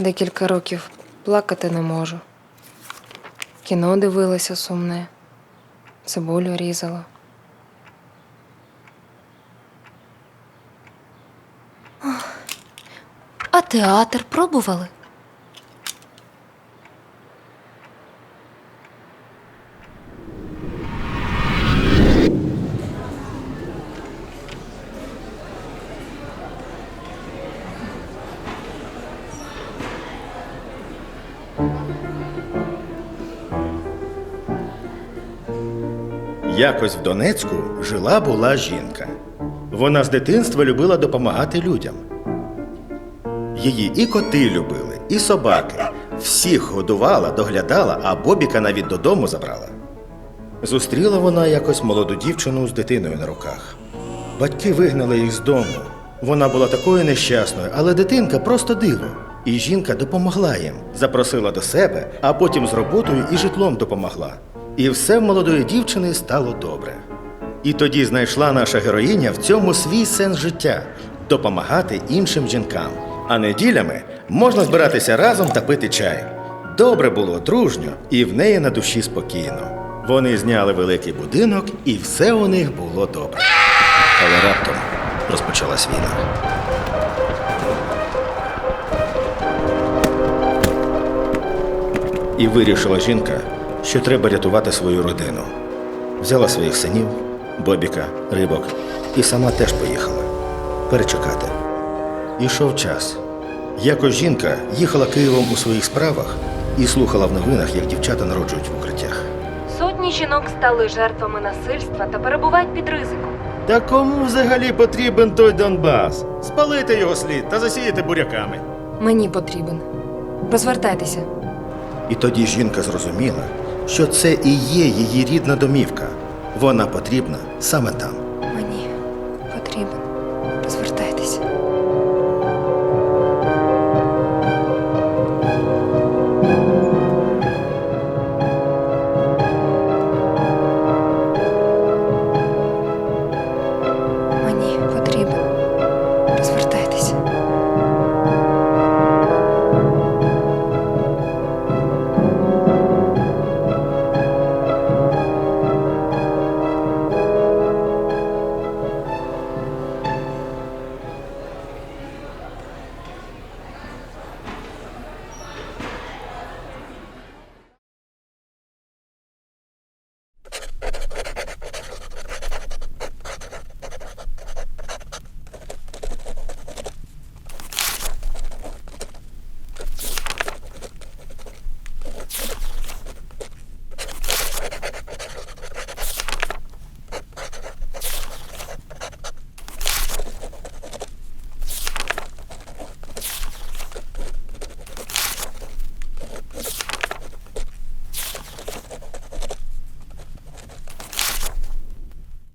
Декілька років плакати не можу. Кіно дивилася сумне, цибулю різала. А театр пробували? Якось в Донецьку жила була жінка. Вона з дитинства любила допомагати людям. Її і коти любили, і собаки. Всіх годувала, доглядала, а Бобіка навіть додому забрала. Зустріла вона якось молоду дівчину з дитиною на руках. Батьки вигнали їх з дому. Вона була такою нещасною, але дитинка просто диво. І жінка допомогла їм, запросила до себе, а потім з роботою і житлом допомогла. І все в молодої дівчини стало добре. І тоді знайшла наша героїня в цьому свій сенс життя допомагати іншим жінкам. А неділями можна збиратися разом та пити чай. Добре було дружньо, і в неї на душі спокійно. Вони зняли великий будинок, і все у них було добре. Але раптом розпочалась війна. І вирішила жінка, що треба рятувати свою родину. Взяла своїх синів, Бобіка, рибок, і сама теж поїхала перечекати. Ішов час. Якось жінка їхала Києвом у своїх справах і слухала в новинах, як дівчата народжують в укриттях. Сотні жінок стали жертвами насильства та перебувають під ризиком. Та кому взагалі потрібен той Донбас? Спалити його слід та засіяти буряками. Мені потрібен. Розвертайтеся. І тоді жінка зрозуміла, що це і є її рідна домівка. Вона потрібна саме там. Мені потрібно. Розвертайтеся.